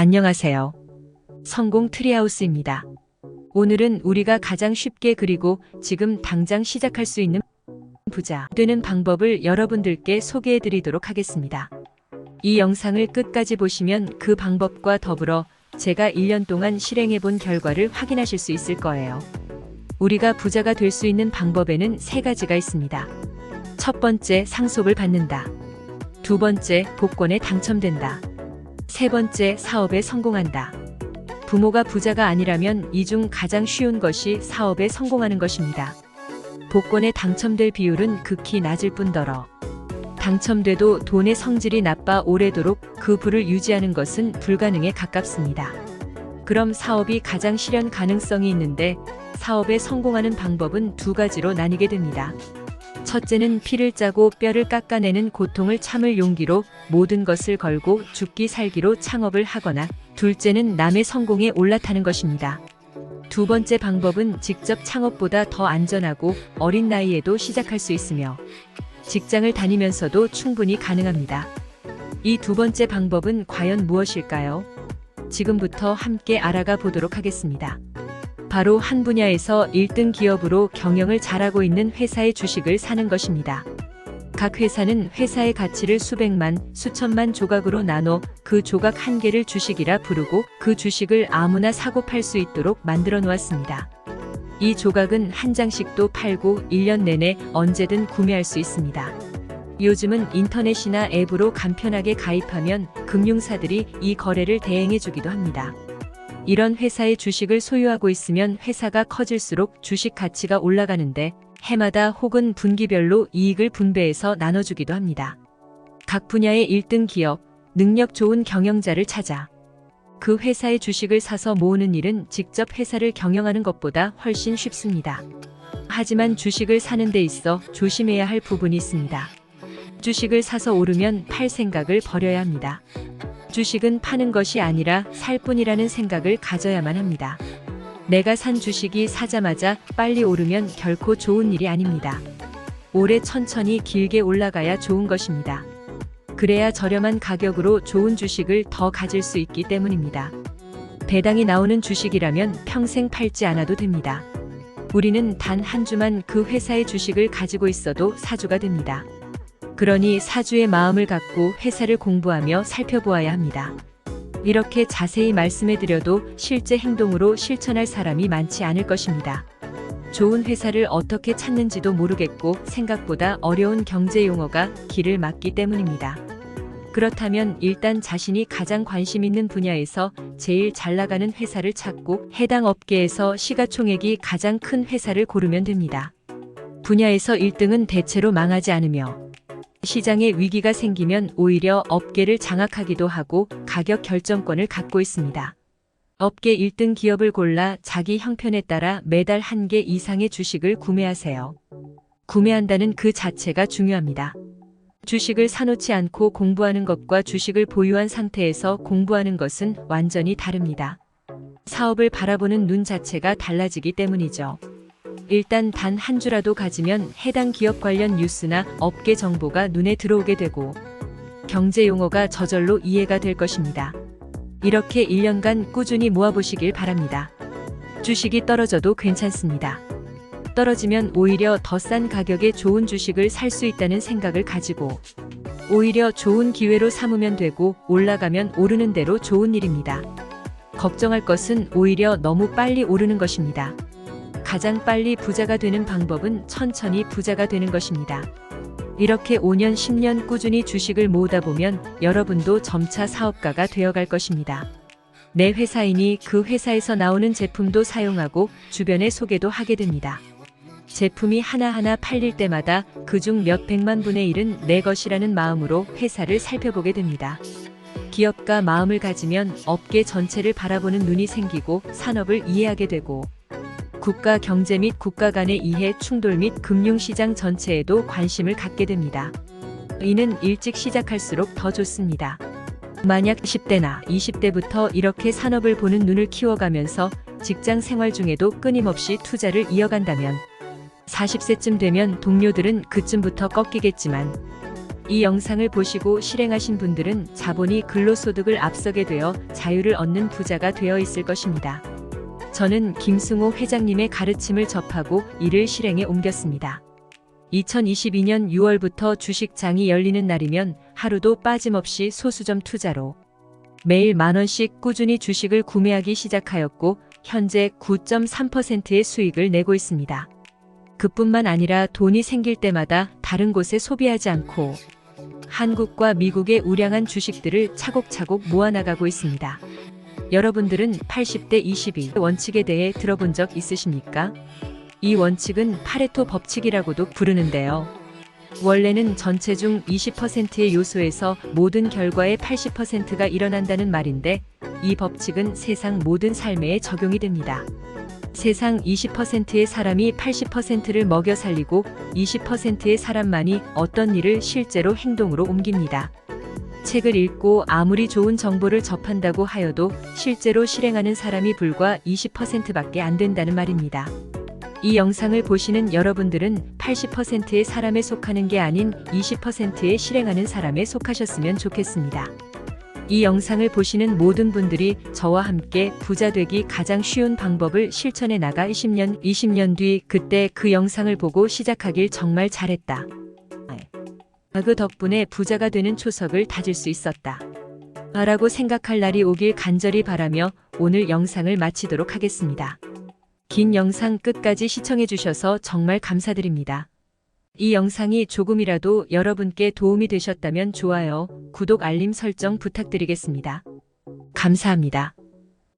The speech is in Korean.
안녕하세요. 성공 트리하우스입니다. 오늘은 우리가 가장 쉽게 그리고 지금 당장 시작할 수 있는 부자 되는 방법을 여러분들께 소개해 드리도록 하겠습니다. 이 영상을 끝까지 보시면 그 방법과 더불어 제가 1년 동안 실행해 본 결과를 확인하실 수 있을 거예요. 우리가 부자가 될 수 있는 방법에는 세 가지가 있습니다. 첫 번째, 상속을 받는다. 두 번째, 복권에 당첨된다. 세 번째, 사업에 성공한다. 부모가 부자가 아니라면 이 중 가장 쉬운 것이 사업에 성공하는 것입니다. 복권에 당첨될 비율은 극히 낮을 뿐더러 당첨돼도 돈의 성질이 나빠 오래도록 그 부를 유지하는 것은 불가능에 가깝습니다. 그럼 사업이 가장 실현 가능성이 있는데 사업에 성공하는 방법은 두 가지로 나뉘게 됩니다. 첫째는 피를 짜고 뼈를 깎아내는 고통을 참을 용기로 모든 것을 걸고 죽기 살기로 창업을 하거나 둘째는 남의 성공에 올라타는 것입니다. 두 번째 방법은 직접 창업보다 더 안전하고 어린 나이에도 시작할 수 있으며 직장을 다니면서도 충분히 가능합니다. 이 두 번째 방법은 과연 무엇일까요? 지금부터 함께 알아가 보도록 하겠습니다. 바로 한 분야에서 1등 기업으로 경영을 잘하고 있는 회사의 주식을 사는 것입니다. 각 회사는 회사의 가치를 수백만, 수천만 조각으로 나눠 그 조각 한 개를 주식이라 부르고 그 주식을 아무나 사고 팔 수 있도록 만들어 놓았습니다. 이 조각은 한 장씩도 팔고 1년 내내 언제든 구매할 수 있습니다. 요즘은 인터넷이나 앱으로 간편하게 가입하면 금융사들이 이 거래를 대행해 주기도 합니다. 이런 회사의 주식을 소유하고 있으면 회사가 커질수록 주식 가치가 올라가는데 해마다 혹은 분기별로 이익을 분배해서 나눠주기도 합니다. 각 분야의 1등 기업, 능력 좋은 경영자를 찾아 그 회사의 주식을 사서 모으는 일은 직접 회사를 경영하는 것보다 훨씬 쉽습니다. 하지만 주식을 사는 데 있어 조심해야 할 부분이 있습니다. 주식을 사서 오르면 팔 생각을 버려야 합니다. 주식은 파는 것이 아니라 살 뿐이라는 생각을 가져야만 합니다. 내가 산 주식이 사자마자 빨리 오르면 결코 좋은 일이 아닙니다. 오래 천천히 길게 올라가야 좋은 것입니다. 그래야 저렴한 가격으로 좋은 주식을 더 가질 수 있기 때문입니다. 배당이 나오는 주식이라면 평생 팔지 않아도 됩니다. 우리는 단 한 주만 그 회사의 주식을 가지고 있어도 사주가 됩니다. 그러니 사주의 마음을 갖고 회사를 공부하며 살펴보아야 합니다. 이렇게 자세히 말씀해드려도 실제 행동으로 실천할 사람이 많지 않을 것입니다. 좋은 회사를 어떻게 찾는지도 모르겠고 생각보다 어려운 경제 용어가 길을 막기 때문입니다. 그렇다면 일단 자신이 가장 관심 있는 분야에서 제일 잘 나가는 회사를 찾고 해당 업계에서 시가총액이 가장 큰 회사를 고르면 됩니다. 분야에서 1등은 대체로 망하지 않으며 시장에 위기가 생기면 오히려 업계를 장악하기도 하고 가격 결정권을 갖고 있습니다. 업계 1등 기업을 골라 자기 형편에 따라 매달 한 개 이상의 주식을 구매하세요. 구매한다는 그 자체가 중요합니다. 주식을 사놓지 않고 공부하는 것과 주식을 보유한 상태에서 공부하는 것은 완전히 다릅니다. 사업을 바라보는 눈 자체가 달라지기 때문이죠. 일단 단 한 주라도 가지면 해당 기업 관련 뉴스나 업계 정보가 눈에 들어오게 되고 경제 용어가 저절로 이해가 될 것입니다. 이렇게 1년간 꾸준히 모아보시길 바랍니다. 주식이 떨어져도 괜찮습니다. 떨어지면 오히려 더 싼 가격에 좋은 주식을 살 수 있다는 생각을 가지고 오히려 좋은 기회로 삼으면 되고 올라가면 오르는 대로 좋은 일입니다. 걱정할 것은 오히려 너무 빨리 오르는 것입니다. 가장 빨리 부자가 되는 방법은 천천히 부자가 되는 것입니다. 이렇게 5년, 10년 꾸준히 주식을 모으다 보면 여러분도 점차 사업가가 되어갈 것입니다. 내 회사이니 그 회사에서 나오는 제품도 사용하고 주변에 소개도 하게 됩니다. 제품이 하나하나 팔릴 때마다 그중 몇 백만 분의 일은 내 것이라는 마음으로 회사를 살펴보게 됩니다. 기업가 마음을 가지면 업계 전체를 바라보는 눈이 생기고 산업을 이해하게 되고 국가 경제 및 국가 간의 이해 충돌 및 금융시장 전체에도 관심을 갖게 됩니다. 이는 일찍 시작할수록 더 좋습니다. 만약 10대나 20대부터 이렇게 산업을 보는 눈을 키워가면서 직장 생활 중에도 끊임없이 투자를 이어간다면 40세쯤 되면 동료들은 그쯤부터 꺾이겠지만 이 영상을 보시고 실행하신 분들은 자본이 근로소득을 앞서게 되어 자유를 얻는 부자가 되어 있을 것입니다. 저는 김승호 회장님의 가르침을 접하고 이를 실행에 옮겼습니다. 2022년 6월부터 주식장이 열리는 날이면 하루도 빠짐없이 소수점 투자로 매일 만 원씩 꾸준히 주식을 구매하기 시작하였고 현재 9.3%의 수익을 내고 있습니다. 그뿐만 아니라 돈이 생길 때마다 다른 곳에 소비하지 않고 한국과 미국의 우량한 주식들을 차곡차곡 모아나가고 있습니다. 여러분들은 80대 22 원칙에 대해 들어본 적 있으십니까? 이 원칙은 파레토 법칙이라고도 부르는데요. 원래는 전체 중 20%의 요소에서 모든 결과의 80%가 일어난다는 말인데 이 법칙은 세상 모든 삶에 적용이 됩니다. 세상 20%의 사람이 80%를 먹여 살리고 20%의 사람만이 어떤 일을 실제로 행동으로 옮깁니다. 책을 읽고 아무리 좋은 정보를 접한다고 하여도 실제로 실행하는 사람이 불과 20%밖에 안 된다는 말입니다. 이 영상을 보시는 여러분들은 80%의 사람에 속하는 게 아닌 20%의 실행하는 사람에 속하셨으면 좋겠습니다. 이 영상을 보시는 모든 분들이 저와 함께 부자 되기 가장 쉬운 방법을 실천해 나가 20년, 20년 뒤 그때 그 영상을 보고 시작하길 정말 잘했다. 그 덕분에 부자가 되는 초석을 다질 수 있었다. 라고 생각할 날이 오길 간절히 바라며 오늘 영상을 마치도록 하겠습니다. 긴 영상 끝까지 시청해 주셔서 정말 감사드립니다. 이 영상이 조금이라도 여러분께 도움이 되셨다면 좋아요, 구독 알림 설정 부탁드리겠습니다. 감사합니다.